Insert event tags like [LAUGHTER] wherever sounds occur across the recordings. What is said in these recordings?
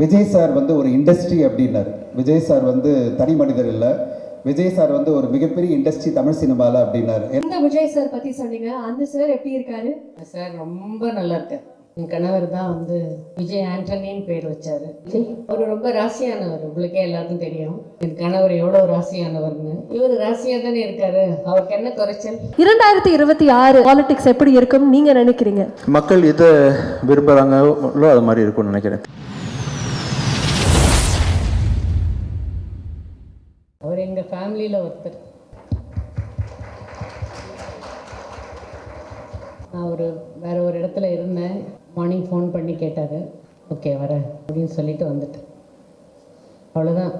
Vijay sir வந்து ஒரு industry அப்படின்னாரு. விஜய் சார் வந்து தனி மனிதர் இல்லை. விஜய் சார் வந்து ஒரு மிகப்பெரிய இண்டஸ்ட்ரி தமிழ் சினிமாவில் அப்படின்னாரு. இந்த விஜய் சார் பத்தி சொன்னீங்க? அந்த சார் எப்படி இருக்காரு? சார் ரொம்ப நல்லா இருக்கார். என் கணவர் தான் வந்து விஜய் ஆண்டனின்னு பேர் வச்சாரு. அவர் ரொம்ப ராசியானவர். உங்களுக்கே எல்லாருக்கும் தெரியும். என் கணவர் எவ்வளோ ராசியானவர்னு. இவர் ராசியாக தானே இருக்காரு. அவருக்கு என்ன குறைச்சல்? இரண்டாயிரத்தி இருபத்தி ஆறு பாலிடிக்ஸ் எப்படி இருக்கும் நீங்க நினைக்கிறீங்க? மக்கள் எதை விரும்புகிறாங்களோ அது மாதிரி இருக்கும்னு நினைக்கிறேன். எங்கள் ஃபேமிலியில் ஒருத்தர். நான் ஒரு வேற ஒரு இடத்துல இருந்தேன். மார்னிங் ஃபோன் பண்ணி கேட்டார். ஓகே வரேன் அப்படின்னு சொல்லிட்டு வந்துட்டேன். அவ்வளோதான்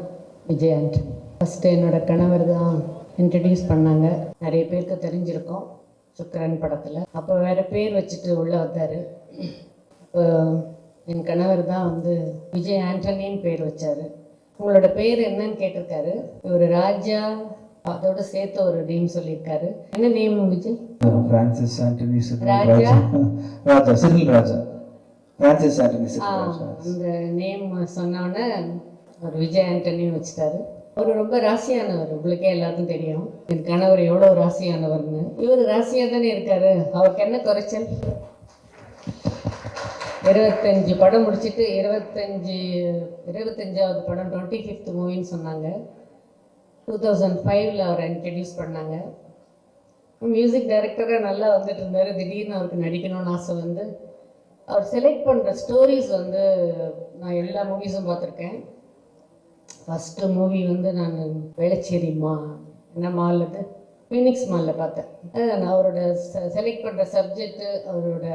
விஜய் ஆண்டனி ஃபஸ்ட்டு என்னோட கணவர் தான் இன்ட்ரடியூஸ் பண்ணாங்க. நிறைய பேருக்கு தெரிஞ்சிருக்கோம் சுக்கரன் படத்தில். அப்போ வேற பேர் வச்சுட்டு உள்ளே வந்தார். இப்போ என் கணவர் தான் வந்து விஜய் ஆண்டனின்னு பேர் வச்சார். உங்களோட பேர் என்னன்னு கேட்டிருக்காரு. இவர் ராஜா அதோட சேர்த்து ஒரு நேம் சொல்லியிருக்காரு. என்ன name Vijay Francis Antony Raja? [LAUGHS] Raja. Cyril Raja. Francis Antony அந்த நேம் சொன்னோன்னே அவர் விஜய் ஆண்டனின்னு வச்சுட்டாரு. அவர் ரொம்ப ராசியானவர். உங்களுக்கே எல்லாருக்கும் தெரியும். என் கணவர் எவ்வளோ ராசியானவர்னு. இவர் ராசியாக தானே இருக்காரு. அவருக்கு என்ன குறைச்சல்? இருபத்தஞ்சு படம் முடிச்சிட்டு இருபத்தஞ்சி இருபத்தஞ்சாவது படம் டுவெண்ட்டி ஃபிஃப்த் மூவின்னு சொன்னாங்க. டூ தௌசண்ட் ஃபைவ்ல அவரை இன்ட்ரடியூஸ் பண்ணாங்க. மியூசிக் டைரக்டராக நல்லா வந்துட்டு இருந்தார். திடீர்னு அவருக்கு நடிக்கணும்னு ஆசை வந்து அவர் செலக்ட் பண்ணுற ஸ்டோரிஸ் வந்து நான் எல்லா மூவிஸும் பார்த்துருக்கேன். ஃபஸ்ட்டு மூவி வந்து நான் வேளச்சேரி மா என்ன மால் அது? ஃபீனிக்ஸ் மாலில் பார்த்தேன். நான் அவரோட செலக்ட் பண்ணுற சப்ஜெக்ட்டு அவரோட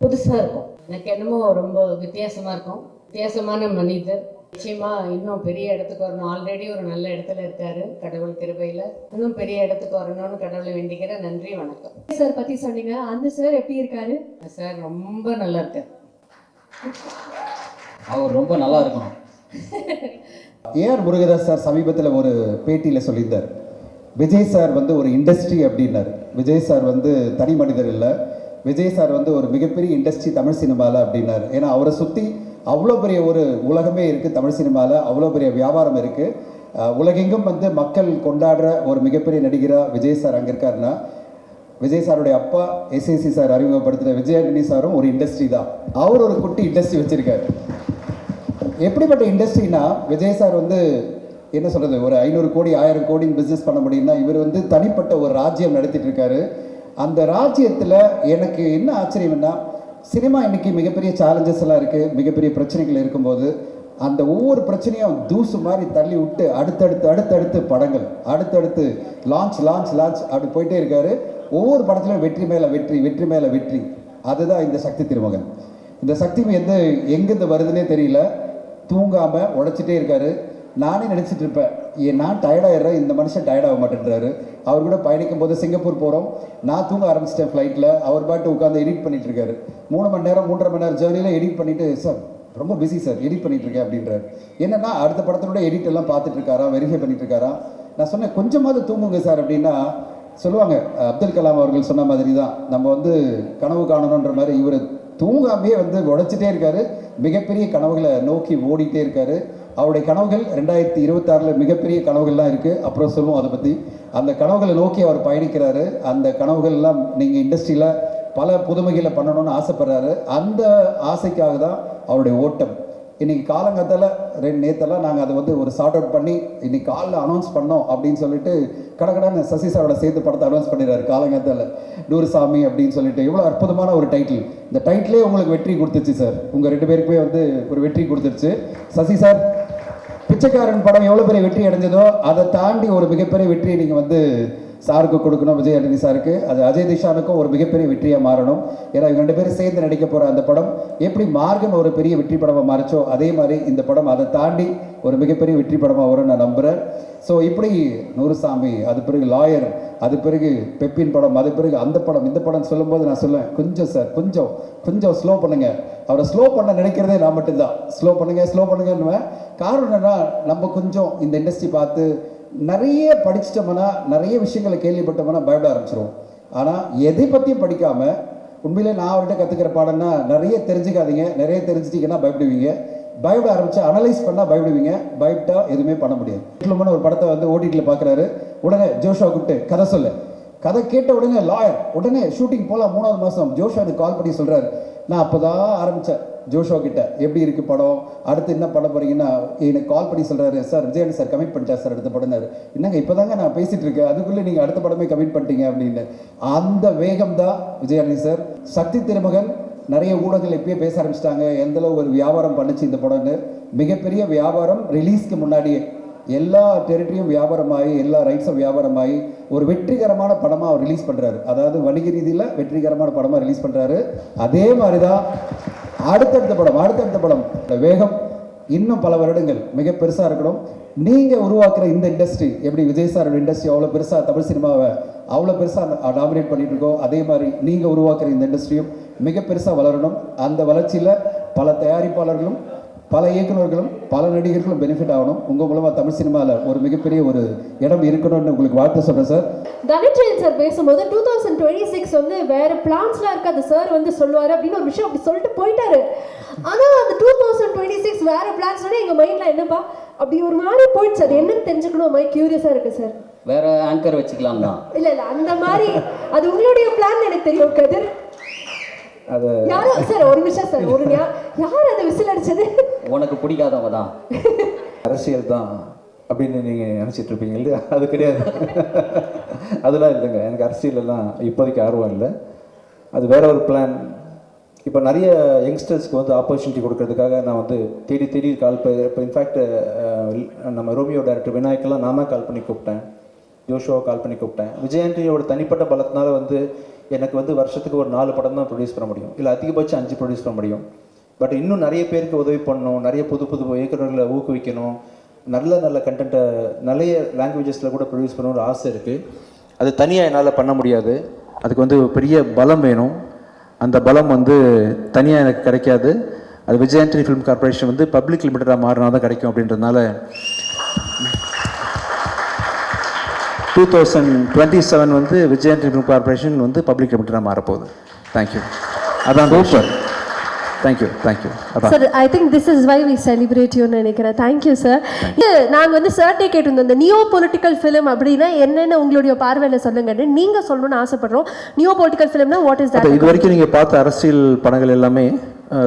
புதுசாக இருக்கும். எனக்கு என்னமோ ரொம்ப வித்தியாசமாக இருக்கும். வித்தியாசமான மனிதர். நிச்சயமா இன்னும் பெரிய இடத்துக்கு வரணும். ஆல்ரெடி ஒரு நல்ல இடத்துல இருக்காரு கடவுள் கிருபையில். இன்னும் பெரிய இடத்துக்கு வரணும்னு கடவுளை வேண்டிக்கிறேன் நன்றி வணக்கம். விஜய் சார் பத்தி சொன்னீங்க. அந்த சார் எப்படி இருக்காரு? சார் ரொம்ப நல்லா இருக்கார். அவர் ரொம்ப நல்லா இருக்கணும். [LAUGHS] ஏஆர் முருகதாஸ் சார் சமீபத்தில் ஒரு பேட்டியில் சொல்லியிருந்தார். விஜய் சார் வந்து ஒரு இண்டஸ்ட்ரி அப்படின்னாரு. விஜய் சார் வந்து தனி மனிதர் இல்லை. விஜய் சார் வந்து ஒரு மிகப்பெரிய இண்டஸ்ட்ரி தமிழ் சினிமாவில் அப்படின்னாரு. ஏன்னா அவரை சுற்றி அவ்வளோ பெரிய ஒரு உலகமே இருக்குது தமிழ் சினிமாவில் அவ்வளோ பெரிய வியாபாரம் இருக்குது உலகெங்கும் வந்து மக்கள் கொண்டாடுற ஒரு மிகப்பெரிய நடிகராக விஜய் சார் அங்கே இருக்காருன்னா விஜய் சாருடைய அப்பா எஸ்எஸ்சி சார் அறிமுகப்படுத்தின விஜய் சாரும் ஒரு இண்டஸ்ட்ரி தான். அவர் ஒரு குட்டி இண்டஸ்ட்ரி வச்சுருக்காரு. எப்படிப்பட்ட இண்டஸ்ட்ரினா விஜய் சார் வந்து என்ன சொல்கிறது ஒரு ஐநூறு கோடி ஆயிரம் கோடின்னு பிஸ்னஸ் பண்ண முடியும்னா இவர் வந்து தனிப்பட்ட ஒரு ராஜ்யம் நடத்திட்டு இருக்காரு. அந்த ராஜ்யத்தில் எனக்கு என்ன ஆச்சரியம்னா சினிமா இன்றைக்கி மிகப்பெரிய சேலஞ்சஸ் எல்லாம் இருக்குது மிகப்பெரிய பிரச்சனைகள் இருக்கும்போது அந்த ஒவ்வொரு பிரச்சனையும் தூசு மாதிரி தள்ளி விட்டு அடுத்தடுத்து அடுத்தடுத்து படங்கள் அடுத்தடுத்து லான்ச் லான்ச் லான்ச் அப்படி போயிட்டே இருக்காரு. ஒவ்வொரு படத்துலையும் வெற்றி மேலே வெற்றி வெற்றி மேலே வெற்றி. அதுதான் இந்த சக்தி திருமகன். இந்த சக்தி எந்த எங்கேருந்து வருதுன்னே தெரியல. தூங்காமல் உழைச்சிட்டே இருக்காரு. நானே நினச்சிட்டு இருப்பேன் ஏன் நான் டயர்டாயிடுறேன் இந்த மனுஷன் டயர்டாக மாட்டேன்றாரு. அவர் கூட பயணிக்கும் போது சிங்கப்பூர் போகிறோம் நான் தூங்க ஆரம்பிச்சிட்டேன் ஃப்ளைட்டில் அவர் பாட்டு உட்காந்து எடிட் பண்ணிட்டு இருக்காரு. மூணு மணி நேரம் மூன்றரை மணி நேரம் ஜேர்னியில் எடிட் பண்ணிட்டு சார் ரொம்ப பிஸி சார் எடிட் பண்ணிட்டு இருக்கேன் அப்படின்றாரு. என்னன்னா அடுத்த படத்தினோட எடிட் எல்லாம் பார்த்துட்டு இருக்காரா வெரிஃபை பண்ணிட்டு இருக்காரா? நான் சொன்னேன் கொஞ்சமாவது தூங்குங்க சார் அப்படின்னா சொல்லுவாங்க அப்துல் கலாம் அவர்கள் சொன்ன மாதிரி தான் நம்ம வந்து கனவு காணணுன்ற மாதிரி இவர் தூங்காமையே வந்து உழைச்சிட்டே இருக்காரு. மிகப்பெரிய கனவுகளை நோக்கி ஓடிட்டே இருக்காரு. அவருடைய கனவுகள் ரெண்டாயிரத்தி இருபத்தாறில் மிகப்பெரிய கனவுகள்லாம் இருக்குது அப்புறம் சொல்லுவோம் அதை பற்றி அந்த கனவுகளை நோக்கி அவர் பயணிக்கிறாரு. அந்த கனவுகள் எல்லாம் நீங்கள் இண்டஸ்ட்ரியில் பல புதுமைகளை பண்ணணும்னு ஆசைப்படுறாரு. அந்த ஆசைக்காக தான் அவருடைய ஓட்டம். இன்னைக்கு காலங்கத்தில் ரெண்டு நேத்தெல்லாம் நாங்கள் அதை வந்து ஒரு சார்ட் அவுட் பண்ணி இன்னைக்கு காலில் அனௌன்ஸ் பண்ணோம் அப்படின்னு சொல்லிட்டு கடகடான சசி சாரோட சேர்த்து படத்தை அனௌன்ஸ் பண்ணிடுறாரு காலங்கத்தில். நூறுசாமி அப்படின்னு சொல்லிட்டு. இவ்வளோ அற்புதமான ஒரு டைட்டில் இந்த டைட்டிலே உங்களுக்கு வெற்றி கொடுத்துச்சு சார் உங்கள் ரெண்டு பேருக்குமே வந்து ஒரு வெற்றி கொடுத்துருச்சு. சசி சார் பிச்சைக்காரன் படம் எவ்வளோ பெரிய வெற்றி அடைஞ்சதோ அதை தாண்டி ஒரு மிகப்பெரிய வெற்றியை நீங்கள் வந்து சாருக்கு கொடுக்கணும் விஜய் ஆண்டனி சாருக்கு. அது அஜய் திஷானுக்கும் ஒரு மிகப்பெரிய வெற்றியாக மாறணும். ஏன்னா இவங்க ரெண்டு பேரும் சேர்ந்து நடிக்க போகிற அந்த படம் எப்படி மார்கன் ஒரு பெரிய வெற்றி படமாக மாறிச்சோ அதே மாதிரி இந்த படம் அதை தாண்டி ஒரு மிகப்பெரிய வெற்றி படமாக வரும்னு நான் நம்புகிறேன் ஸோ இப்படி நூறுசாமி அது பிறகு லாயர் அது பிறகு பெப்பின் படம் அது பிறகு அந்த படம் இந்த படம் சொல்லும்போது நான் சொல்லுவேன் கொஞ்சம் சார் கொஞ்சம் கொஞ்சம் ஸ்லோ பண்ணுங்கள் அவரை ஸ்லோ பண்ண நினைக்கிறதே நான் மட்டும்தான். ஸ்லோ பண்ணுங்கள் ஸ்லோ பண்ணுங்கன்னுவேன். காரணம் என்னன்னா நம்ம கொஞ்சம் இந்த இண்டஸ்ட்ரி பார்த்து நிறைய படிச்சிட்டோம்னா நிறைய விஷயங்களை கேள்விப்பட்டோம்னா பயப்பட ஆரம்பிச்சிருவோம். ஆனால் எதை பற்றியும் படிக்காமல் உண்மையிலே நான் அவர்கிட்ட கற்றுக்கிற பாடம்னா நிறைய தெரிஞ்சுக்காதீங்க நிறைய தெரிஞ்சிட்டிங்கன்னா பயப்படுவீங்க. பயப்பட ஆரம்பிச்சா அனலைஸ் பண்ணால் பயப்படுவீங்க. பயப்பட்டா எதுவுமே பண்ண முடியாது. விக்ரமன் ஒரு படத்தை வந்து ஓடிடியில் பார்க்குறாரு உடனே ஜோஷா கூப்பிட்டு கதை சொல்லு. கதை கேட்ட உடனே லாயர் உடனே ஷூட்டிங் போகலாம் மூணாவது மாதம் ஜோஷா எனக்கு கால் பண்ணி சொல்கிறாரு நான் அப்போ தான் ஆரம்பித்தேன் ஜோஷோ கிட்ட. எப்படி இருக்கு படம்? அடுத்து என்ன பண்ண போறீங்கன்னா எனக்கு கால் பண்ணி சொல்றாரு சார் விஜயன் சார் கமிட் பண்ணிட்டார் சார் அடுத்த படம்னாரு. என்னங்க இப்போதாங்க நான் பேசிட்டு இருக்கேன். அதுக்குள்ளே நீங்க அடுத்த படமே கமிட் பண்ணிட்டீங்க அப்படின்னு. அந்த வேகம் தான் விஜயானி சார். சக்தி திருமகன் நிறைய ஊடகங்கள் எப்பயே பேச ஆரம்பிச்சிட்டாங்க. எந்த ஒரு வியாபாரம் பண்ணுச்சு இந்த படம்னு. மிகப்பெரிய வியாபாரம் ரிலீஸ்க்கு முன்னாடியே. எல்லா டெரிட்டரியும் வியாபாரமாகி எல்லா ரைட்ஸும் வியாபாரமாகி ஒரு வெற்றிகரமான படமாக அவர் ரிலீஸ் பண்ணுறாரு அதாவது வணிக ரீதியில் வெற்றிகரமான படமாக ரிலீஸ் பண்ணுறாரு அதே மாதிரி தான் அடுத்தடுத்த படம் அடுத்தடுத்த படம். இந்த வேகம் இன்னும் பல வருடங்கள் மிக பெருசாக இருக்கணும். நீங்கள் உருவாக்குற இந்த இண்டஸ்ட்ரி எப்படி விஜய் சாரோட இண்டஸ்ட்ரி அவ்வளோ பெருசாக தமிழ் சினிமாவை அவ்வளோ பெருசாக டாமினேட் பண்ணிட்டு இருக்கோம் அதே மாதிரி நீங்கள் உருவாக்குற இந்த இண்டஸ்ட்ரியும் மிக பெருசாக வளரணும். அந்த வளர்ச்சியில் பல தயாரிப்பாளர்களும் பல இயக்குனர்களும் பல நடிகர்களும் பெனிஃபிட் ஆகணும். உங்கள் மூலமாக தமிழ் சினிமாவில் ஒரு மிகப்பெரிய ஒரு இடம் இருக்கணும்னு உங்களுக்கு வாழ்த்து சொல்கிறேன் சார் தனஞ்சயன் சார் பேசும்போது டூ தௌசண்ட் டுவெண்ட்டி சிக்ஸ் வந்து வேற பிளான்ஸ்லாம் இருக்கு அது சார் வந்து சொல்லுவாரு அப்படின்னு ஒரு விஷயம் அப்படி சொல்லிட்டு போயிட்டாரு. ஆனா அந்த டூ தௌசண்ட் டுவெண்ட்டி சிக்ஸ் வேற பிளான்ஸ்னா எங்க மைண்ட்ல என்னப்பா? அப்படி ஒரு மாதிரி போயிடுச்சு. அது என்னன்னு தெரிஞ்சுக்கணும். மாதிரி கியூரியஸா இருக்கு சார் வேற ஆங்கர் வச்சுக்கலாம் தான் இல்ல இல்ல அந்த மாதிரி அது உங்களுடைய பிளான் எனக்கு தெரியும் கதிர். அது யாரோ சார் ஒரு நிமிஷம் சார் ஒரு யார் அதை விசில் அடிச்சது? உனக்கு பிடிக்காதவங்க தான். அரசியல் தான் அப்படின்னு நீங்கள் நினச்சிட்டு இருப்பீங்க இல்லையா? அது கிடையாது. அதெல்லாம் இல்லைங்க. எனக்கு அரசியலெல்லாம் இப்போதைக்கு ஆர்வம் இல்லை. அது வேற ஒரு பிளான் இப்போ நிறைய யங்ஸ்டர்ஸ்க்கு வந்து ஆப்பர்ச்சுனிட்டி கொடுக்கறதுக்காக நான் வந்து தேடி தேடி கால் இப்போ இன்ஃபேக்ட் நம்ம ரோமியோ டேரக்டர் விநாயக்கெல்லாம் நான் தான் கால் பண்ணி கூப்பிட்டேன். ஜோஷோவை கால் பண்ணி கூப்பிட்டேன். விஜயாண்டியோட தனிப்பட்ட பலத்தினால வந்து எனக்கு வந்து வருஷத்துக்கு ஒரு நாலு படம் தான் ப்ரொடியூஸ் பண்ண முடியும். இல்லை அதிகபட்சம் அஞ்சு ப்ரொடியூஸ் பண்ண முடியும். பட் இன்னும் நிறைய பேருக்கு உதவி பண்ணணும். நிறைய புது புது இயக்குநர்களை ஊக்குவிக்கணும். நல்ல நல்ல கண்டென்ட்டை நிறைய லாங்குவேஜஸில் கூட ப்ரொடியூஸ் பண்ணணும்னு ஆசை இருக்குது அது தனியாக என்னால் பண்ண முடியாது. அதுக்கு வந்து ஒரு பெரிய பலம் வேணும். அந்த பலம் வந்து தனியாக எனக்கு கிடைக்காது. அது விஜயாண்டனி ஃபிலிம் கார்ப்பரேஷன் வந்து பப்ளிக் லிமிட்டடாக மாறினா தான் கிடைக்கும் அப்படின்றதுனால டூ தௌசண்ட் டுவெண்ட்டி செவன் வந்து விஜயாண்டி ஃபிலிம் கார்ப்பரேஷன் வந்து பப்ளிக் லிமிட்டடாக மாறப்போகுது. தேங்க்யூ அதான் super thank you thank you sir I think this is why we celebrate யூன்னு நினைக்கிறேன். தேங்க்யூ சார் நாங்கள் வந்து சார்ட்டே கேட்டிருந்தோம். இந்த நியோ பொலிட்டிக்கல் ஃபிலிம் அப்படின்னா என்னென்ன உங்களுடைய பார்வையில் சொல்லுங்கன்னு நீங்கள் சொல்லணும்னு ஆசைப்படுறோம். நியோ பொலிட்டிக்கல் ஃபிலிம்னா வாட் இஸ் தட் இது வரைக்கும் நீங்கள் பார்த்த அரசியல் படங்கள் எல்லாமே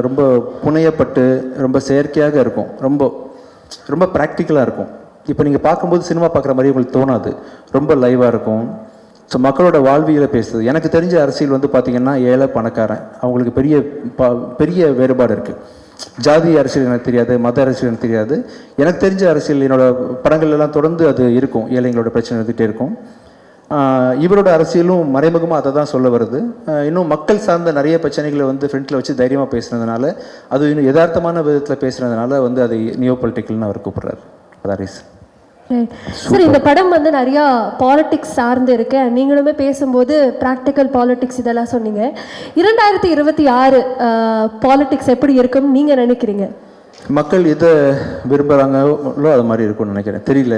ரொம்ப புனையப்பட்டு ரொம்ப செயற்கையாக இருக்கும். ரொம்ப ரொம்ப ப்ராக்டிக்கலாக இருக்கும். இப்போ நீங்கள் பார்க்கும்போது சினிமா பார்க்குற மாதிரி உங்களுக்கு தோணாது. ரொம்ப லைவாக இருக்கும். ஸோ மக்களோட வாழ்வியலை பேசுது எனக்கு தெரிஞ்ச அரசியல் வந்து பார்த்திங்கன்னா ஏழை பணக்காரன். அவங்களுக்கு பெரிய பா பெரிய வேறுபாடு இருக்குது ஜாதி அரசியல் எனக்கு தெரியாது மத அரசியல் எனக்கு தெரியாது. எனக்கு தெரிஞ்ச அரசியல் என்னோட படங்கள் எல்லாம் தொடர்ந்து அது இருக்கும். ஏழைங்களோட பிரச்சனை இருந்துகிட்டே இருக்கும். இவரோட அரசியலும் மறைமுகமாக அதை தான் சொல்ல வருது. இன்னும் மக்கள் சார்ந்த நிறைய பிரச்சனைகளை வந்து ஃப்ரண்ட்டில் வச்சு தைரியமாக பேசுனதுனால அது இன்னும் யதார்த்தமான விதத்தில் பேசுனதுனால வந்து அதை நியோ பொலிட்டிக்கல்னு அவர் கூப்பிட்றாரு. அதான் ரீசன் சார் இந்த படம் வந்து நிறையா பாலிடிக்ஸ் சார்ந்து இருக்கு. நீங்களுமே பேசும்போது ப்ராக்டிக்கல் பாலிடிக்ஸ் இதெல்லாம் சொன்னீங்க. இரண்டாயிரத்தி இருபத்தி ஆறு பாலிடிக்ஸ் எப்படி இருக்கும் நீங்கள் நினைக்கிறீங்க? மக்கள் எதை விரும்புகிறாங்களோ அது மாதிரி இருக்கும்னு நினைக்கிறேன். தெரியல.